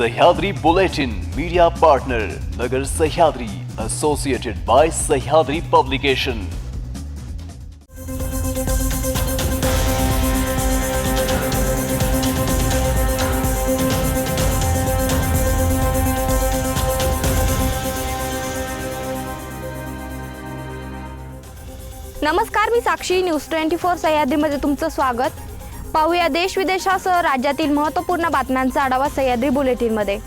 Sahyadri Bulletin media partner Nagar Sahyadri Associated by Sahyadri publication नमस्कार मी Sakshi. News twenty four सह्याद्रीमध्ये तुमचं स्वागत. पाहूया देश विदेशासह राज्यातील महत्त्वपूर्ण बातम्यांचा आढावा सह्याद्री बुलेटिनमध्ये.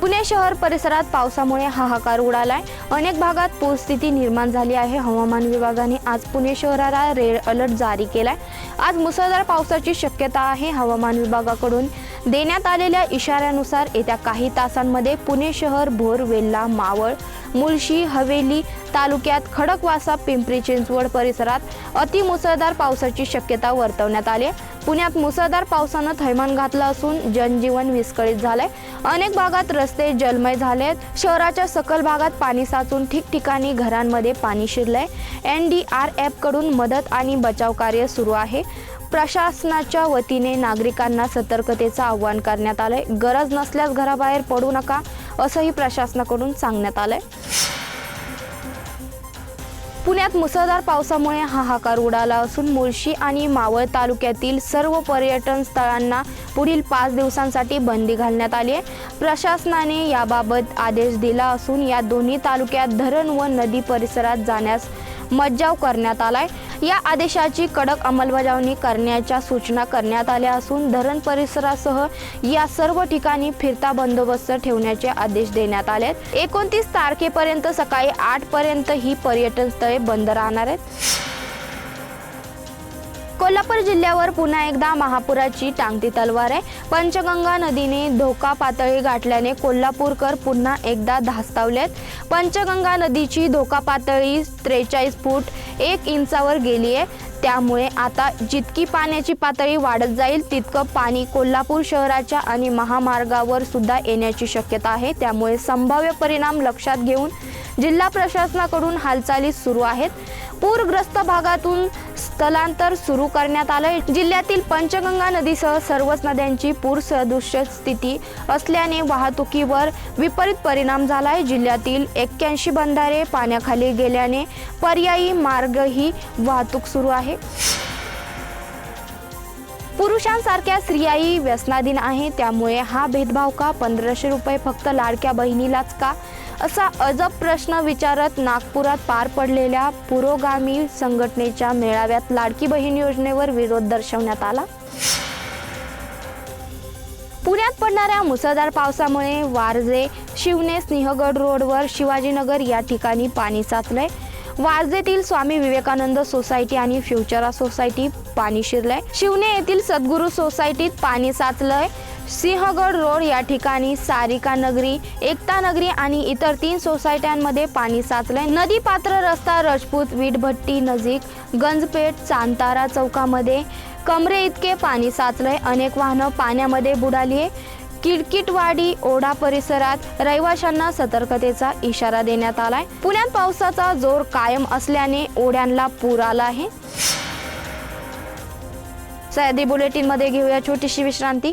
पुणे शहर परिसरात पावसामुळे हाहाकार उडालाय. अनेक भागात पूरस्थिती निर्माण झाली आहे. हवामान विभागाने आज पुणे शहराला रेड अलर्ट जारी केलाय. आज मुसळधार पावसाची शक्यता आहे. हवामान विभागाकडून देण्यात आलेल्या इशाऱ्यानुसार येत्या काही तासांमध्ये पुणे शहर भोर वेल्ला मावळ मुळशी हवेली तालुक्यात खडकवासा पिंपरी चिंचवड परिसरात अतिमुसळधार पावसाची शक्यता वर्तवण्यात आली आहे. पुण्यात मुसळधार पावसानं थैमान घातलं असून जनजीवन विस्कळीत झालंय. अनेक भागात रस्ते जलमय झाले आहेत शहराच्या सकल भागात पाणी साचून ठिकठिकाणी घरांमध्ये पाणी शिरलंय. एन डी आर एफकडून मदत आणि बचाव कार्य सुरू आहे. प्रशासनाच्या वतीने नागरिकांना सतर्कतेचं आवाहन करण्यात आलंय. गरज नसल्यास घराबाहेर पडू नका. असंही प्रशासनाकडून सांगण्यात आलंय. पुण्यात मुसळधार पावसामुळे हाहाकार उडाला असून मुळशी आणि मावळ तालुक्यातील सर्व पर्यटन स्थळांना पुढील पाच दिवसांसाठी बंदी घालण्यात आली आहे. प्रशासनाने याबाबत आदेश दिला असून या दोन्ही तालुक्यात धरण व नदी परिसरात जाण्यास मज्जाव करण्यात आलाय. या आदेशाची कडक अंमलबजावणी करण्याच्या सूचना करण्यात आल्या असून धरण परिसरासह या सर्व ठिकाणी फिरता बंदोबस्त ठेवण्याचे आदेश देण्यात आले आहेत एकोणतीस तारखेपर्यंत सकाळी आठ पर्यंत ही पर्यटन स्थळे बंद राहणार आहेत. कोल्हापूर जिल्ह्यावर पुन्हा एकदा महापुराची टांगती तलवार आहे. पंचगंगा नदीने धोका पातळी गाठल्याने कोल्हापूरकर पुन्हा एकदा धास्तावलेत. पंचगंगा नदीची धोका पातळी त्रेचाळीस फूट एक इंचावर गेली आहे. त्यामुळे आता जितकी पाण्याची पातळी वाढत जाईल तितकं पाणी कोल्हापूर शहराच्या आणि महामार्गावर सुद्धा येण्याची शक्यता आहे. त्यामुळे संभाव्य परिणाम लक्षात घेऊन जिल्हा प्रशासनाकडून हालचाली सुरू आहेत. पूरग्रस्त भागातून स्थलांतर सुरू करण्यात आलंय. जिल्ह्यातील पंचगंगा नदीसह सर्वच नद्यांची पूर सदृश्य स्थिती असल्याने वाहतुकीवर विपरीत परिणाम झाला आहे जिल्ह्यातील एक्क्याऐंशी बंधारे पाण्याखाली गेल्याने पर्यायी मार्गही वाहतूक सुरू आहे. पुरुषांसारख्या स्त्रियाही व्यसनाधीन आहे. त्यामुळे हा भेदभाव का? पंधराशे रुपये फक्त लाडक्या बहिणीलाच का? असा अजब प्रश्न विचारत नागपुरात पार पडलेल्या पुरोगामी संघटनेच्या मेळाव्यात लाडकी बहीण योजनेवर विरोध दर्शवण्यात आला. पुण्यात पडणाऱ्या मुसळधार पावसामुळे वारजे शिवने सिंहगड रोडवर शिवाजीनगर या ठिकाणी पाणी साचलंय. वारजेतील स्वामी विवेकानंद सोसायटी आणि फ्युचरा सोसायटी पाणी शिरलंय. शिवने येथील सद्गुरू सोसायटीत पाणी साचलंय. सिंहगड रोड या ठिकाणी सारिका नगरी एकता नगरी आणि इतर तीन सोसायट्यांमध्ये पाणी साचलंय. नदी पात्र रस्ता राजपूत वीटभट्टी नजीक गंजपेठ चांतारा चौकामध्ये कमरे इतके पाणी साचलंय. अनेक वाहनं पाण्यामध्ये बुडाली आहे किडकिटवाडी ओढा परिसरात रहिवाशांना सतर्कतेचा इशारा देण्यात आलाय. पुण्यात पावसाचा जोर कायम असल्याने ओढ्यांना पूर आला आहे. सह्याद्री बुलेटिनमध्ये घेऊया छोटीशी विश्रांती.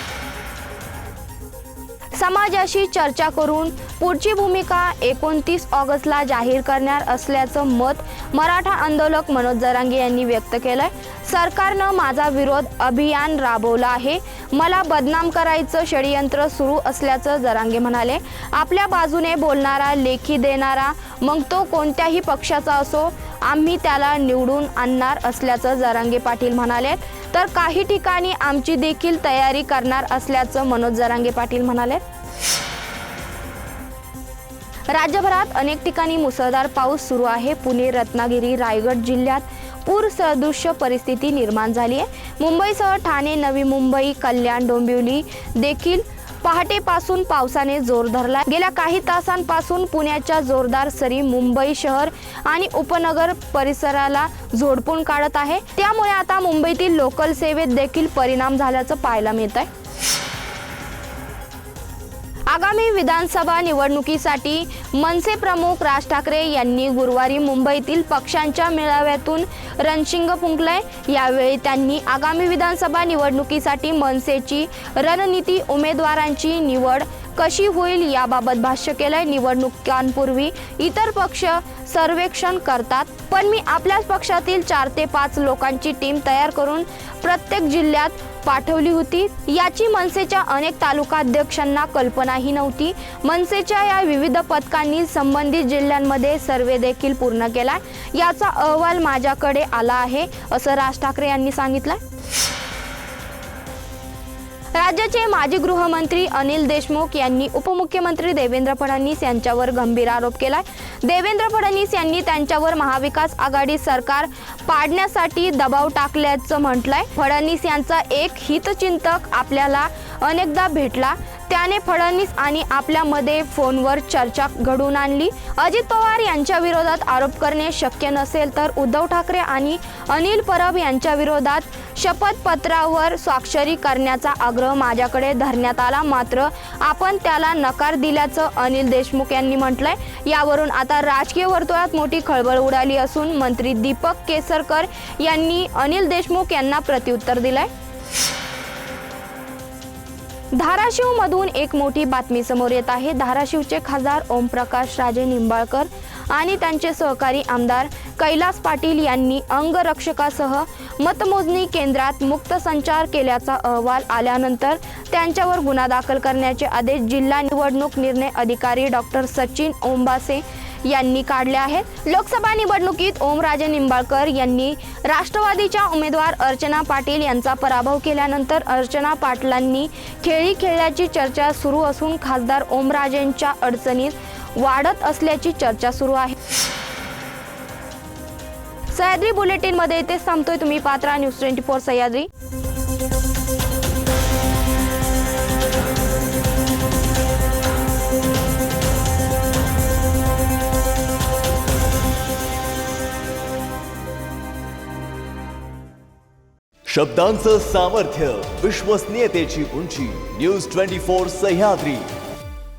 समाजाशी चर्चा करून पुढची भूमिका एकोणतीस ऑगस्टला जाहीर करणार असल्याचं मत मराठा आंदोलक मनोज जरांगे यांनी व्यक्त केलंय. सरकारनं माझा विरोध अभियान राबवलं आहे. मला बदनाम करायचं षडयंत्र सुरू असल्याचं जरांगे म्हणाले. आपल्या बाजूने बोलणारा लेखी देणारा मग तो कोणत्याही पक्षाचा असो आम्ही त्याला निवडून आणणार असल्याचं जरांगे पाटील म्हणाले. तर काही ठिकाणी आमची देखील तयारी करणार असल्याचं मनोज जरांगे पाटील म्हणाले. राज्यभरात अनेक ठिकाणी मुसळधार पाऊस सुरू आहे. पुणे रत्नागिरी रायगड जिल्ह्यात पूर सदृश्य परिस्थिती निर्माण झाली आहे मुंबईसह ठाणे नवी मुंबई कल्याण डोंबिवली देखील पहाटेपासून पावसाने जोर धरला. गेल्या काही तासांपासून पुण्याच्या जोरदार सरी मुंबई शहर आणि उपनगर परिसराला झोडपून काढत आहे. त्यामुळे आता मुंबईतील लोकल सेवेत देखील परिणाम झाल्याचं पाहायला मिळत आहे आगामी विधानसभा निवडणुकीसाठी मनसे प्रमुख राज ठाकरे यांनी गुरुवारी मुंबईतील पक्षांच्या मेळाव्यातून रणशिंग फुंकलंय. यावेळी त्यांनी आगामी विधानसभा निवडणुकीसाठी मनसेची रणनीती उमेदवारांची निवड कशी होईल याबाबत भाष्य केलंय. निवडणुकांपूर्वी इतर पक्ष सर्वेक्षण करतात. पण मी आपल्याच पक्षातील चार ते पाच लोकांची टीम तयार करून प्रत्येक जिल्ह्यात पाठवली होती. याची मनसेच्या अनेक तालुकाध्यक्षांना कल्पनाही नव्हती. मनसेच्या या विविध पथकांनी संबंधित जिल्ह्यांमध्ये सर्वे देखील पूर्ण केला याचा अहवाल माझ्याकडे आला आहे असं राज ठाकरे यांनी सांगितलं राज्याचे माजी गृहमंत्री अनिल देशमुख यांनी उपमुख्यमंत्री देवेंद्र फडणवीस यांच्यावर गंभीर आरोप केलाय. देवेंद्र फडणवीस यांनी त्यांच्यावर महाविकास आघाडी सरकार पाडण्यासाठी दबाव टाकल्याचं म्हटलंय. फडणवीस यांचा एक हितचिंतक आपल्याला अनेकदा भेटला. त्याने फडणवीस आणि आपल्यामध्ये फोनवर चर्चा घडवून आणली. अजित पवार यांच्या विरोधात आरोप करणे शक्य नसेल तर उद्धव ठाकरे आणि अनिल परब यांच्या विरोधात शपथपत्रावर स्वाक्षरी करण्याचा आग्रह माझ्याकडे धरण्यात आला. मात्र आपण त्याला नकार दिल्याचं अनिल देशमुख यांनी म्हटलंय. यावरून आता राजकीय वर्तुळात मोठी खळबळ उडाली असून मंत्री दीपक केसरकर यांनी अनिल देशमुख यांना प्रत्युत्तर दिलंय. धाराशिव मधून एक मोठी बातमी समोर येत आहे. धाराशिवचे खासदार ओमप्रकाश राजे निंबाळकर आणि त्यांचे सहकारी आमदार कैलास पाटील यांनी अंगरक्षकासह मतमोजणी केंद्रात मुक्त संचार केल्याचा अहवाल आल्यानंतर त्यांच्यावर गुन्हा दाखल करण्याचे आदेश जिल्हा निवडणूक निर्णय अधिकारी डॉक्टर सचिन ओंबासे यांनी काढले आहेत. लोकसभा निवडणुकीत ओमराजे निंबाळकर यांनी राष्ट्रवादीच्या उमेदवार अर्चना पाटील यांचा पराभव केल्यानंतर अर्चना पाटलांनी खेळी खेळल्याची चर्चा सुरू असून खासदार ओमराजेंच्या अडचणीत वाढत असल्याची चर्चा सुरू आहे. सह्याद्री बुलेटिनमध्ये इथेच थांबतोय तुम्ही Patra news twenty four Sahyadri. शब्दांचं सामर्थ्य विश्वसनीयतेची उंची न्यूज ट्वेंटी फोर सह्याद्री.